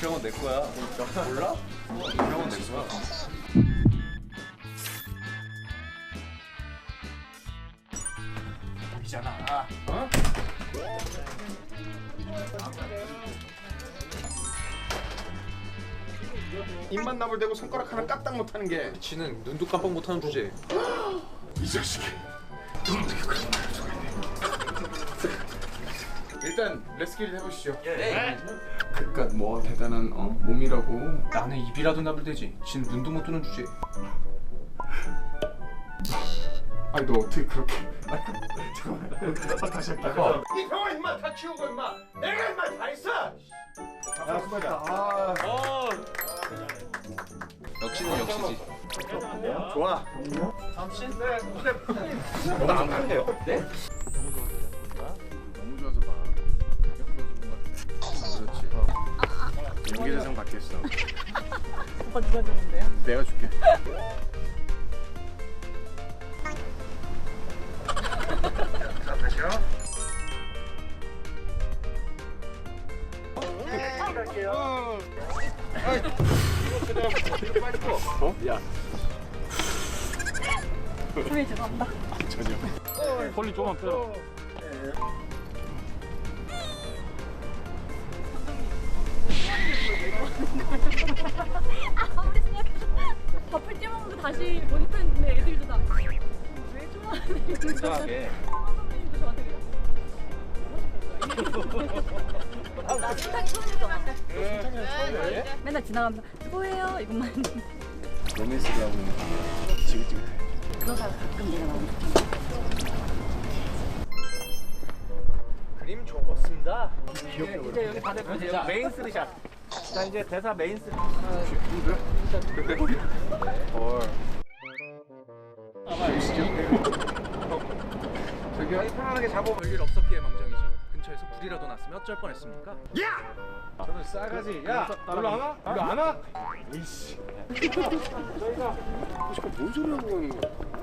병원 내 거야. 몰라? 이 병원 내 거야. 이잖아. 어? 입만 나불대고 손가락 하나 까딱 못하는 게이 지는 눈도 깜빡 못하는 주제. 자식이 너 어떻게 그런 말을 일단 레스키를 해보시죠 그깟 뭐 대단한 어? 몸이라고 나는 입이라도 나불대지. 진 눈도 못 뜨는 주제. 아니 너 어떻게 그렇게 아니, 잠깐만 아, 다시 할게 이 병원 임마 다 치우고 임마 내가 임마 다 했어 야 수고했다 아 역시는 역시지. 좋아 나안 갈래요 네? 연기대상 받겠어 오빠 누가 주는데요? 내가 줄게 자 다시요 어? 야 선생님 죄송합니다. 전혀 폴리 조금만 빼라. 아무리 생각해도 밥을 찌먹는 거 다시 모니터 했는데 애들도 다왜 좋아하는 이상하게. 맨날 지나가면서 수고해요 이것만 로맨스를 하고 있는 거 지긋지긋해 그러다가 가끔 내가 마음 그림 다들 보세요. 자, 메인 스리샷. 자, 이제 대사 메인. 헐 저기요 편안하게 잡아. 별일 없었기에 망정이지. 근처에서 불이라도 났으면 어쩔 뻔했습니까? 저는 싸가지. 야, 놀러 안 와? 놀러 안 와? 이씨. 뭔 소리 하고 가는 거야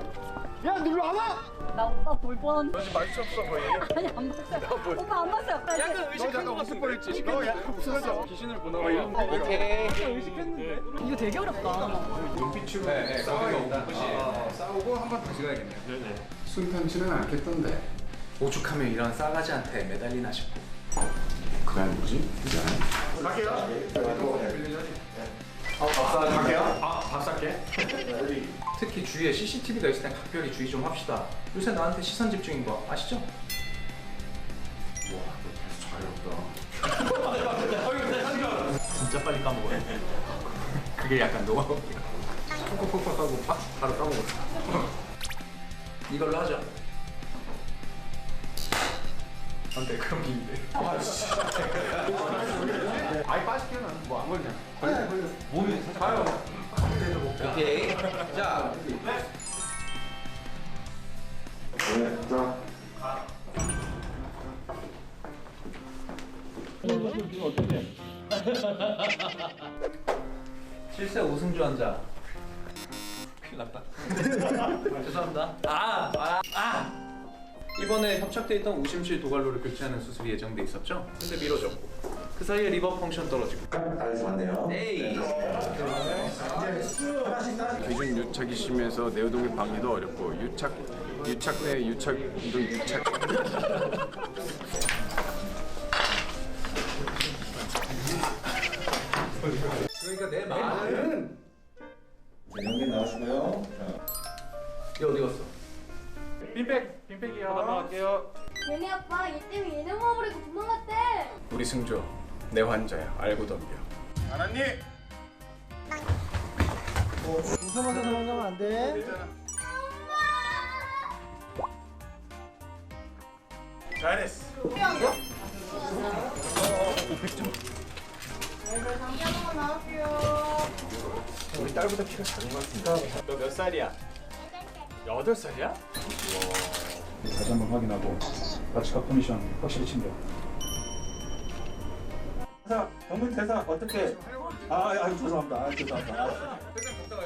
야, 놀러 안 와? 나 오빠 볼 뻔. 말수 없어 거의? 아니 안 봤어요. 오빠 안 봤어요. 나 이제 너 잠깐 웃을 뻔했지. 너 약간 웃었어. 귀신을 보나 봐 이런 거 오케이. 이거 되게 어렵다. 눈빛으로 네, 싸워요 아, 싸우고 한 번 다시 가야겠네 네네. 순탄치는 않겠던데. 오죽하면 이런 싸가지한테 매달리나 싶고. 그게 뭐지? 그게 특히 주위에 CCTV가 있을 땐 각별히 주의 좀 합시다. 요새 나한테 시선 집중인 거 아시죠? 진짜 빨리 까먹어요. 그게 약간 노하우. 퍽퍽퍽퍽 하고 바, 바로 까먹었어. 이걸로 하자. 안돼 그런 게 있는데. 아이 빠질게요 나는 뭐안 걸냐 몸이 살짝 가요. 오케이. 자. 실세 오승주 환자. 큰일 났다. 죄송합니다. 아, 아, 아. 이번에 협착돼 있던 우심실 도갈로를 교체하는 수술이 예정돼 있었죠? 근데 미뤄졌고 그 사이에 리버 펑션 떨어지고 에이 기준 유착이 심해서 내우동의 방해도 어렵고 유착 유착 내 유착 이런 유착 그러니까 내 말은 연기 나오시고요. 얘 어디 갔어? 빈백, 빈백이요. 넘어갈게요. 얘네 아빠 얘 때문에 얘네 먹으려고 도망갔대. 우리 승조 내 환자야 알고 덤벼 알았니? 웃 으면서 도망가면 안 돼. 잘했어 당장 나올게요. 우리 딸보다 키가 작은 것 같은데 너 몇 살이야? 여덟 살이야? 다시 한번 확인하고 마취가 컨디션 확실히 챙겨. 대사, 정문 대사 어떻게? 아, 아, 죄송합니다. 아, 죄송합니다. 아,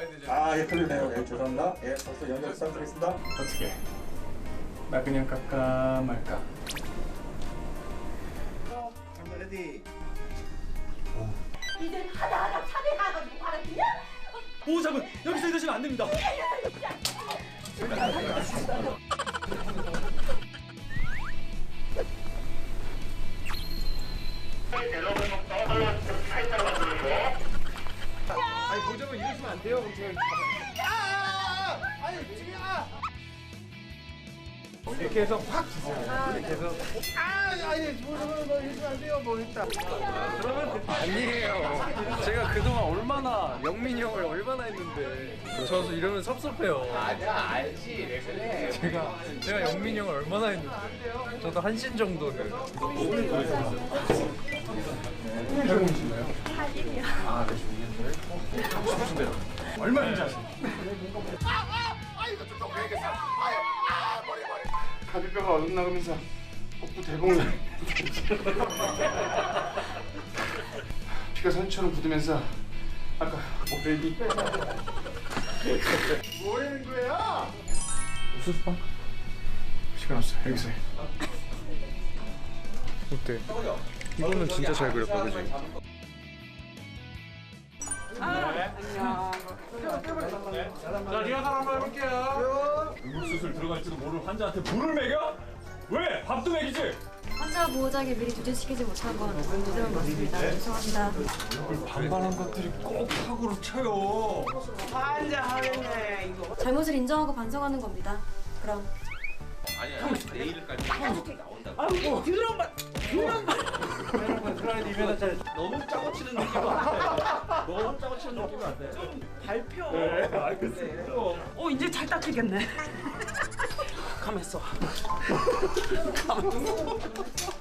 회장 갔다 와야 되잖아 아, 예, 틀리네요. 예, 죄송합니다. 예, 벌써 연결 시작하겠습니다. 어떻게 나 그냥 깎아 말까 레디. 이제 하나하나 차례가가지고 알았냐? 보호자분 여기서 이러시면 안 됩니다. 안 돼요. 그럼 제가 아! 아니 지금 아! 이렇게 해서 확 주세요. 이렇게 해서 아 아니 보자면 뭐 이러시면 안 돼요. 뭐 했다. 그러면 아니에요. 제가 그동안 얼마나 영민이 형을 얼마나 했는데 저서 이러면 섭섭해요. 아니야 알지 왜 그래. 제가 제가 영민이 형을 얼마나 했는데 저도 한 신 정도 는. 얼마인지 아세요? 아 아 아, 이거 좀 너무 얘기했어. 아 아 머리 머리. 가비뼈가 얼룩 나가면서 복부 대봉을 피가 선처럼 굳으면서 아까 목베이비 뭐라는 거야? 수수방 시간 없어 여기서 해. 어때? 이거는 진짜 잘 그렸다, 그지? 자 리허설 한번 해볼게요. 응급수술 들어갈지도 모를 환자한테 물을 먹여? 왜? 밥도 먹이지. 환자 보호자에게 미리 조제시키지 못한 건 죄송한 것 같습니다. 죄송합니다. 반반한 것들이 꼭 사고를 쳐요. 잘못을 인정하고 반성하는 겁니다. 그럼 너무 짜고 치는 느낌은 안 돼. 너무 짜고 치는 느낌은 안 돼. 좀 발표. 네, 알겠어요. 어 이제 잘 닦이겠네. 가만 있어.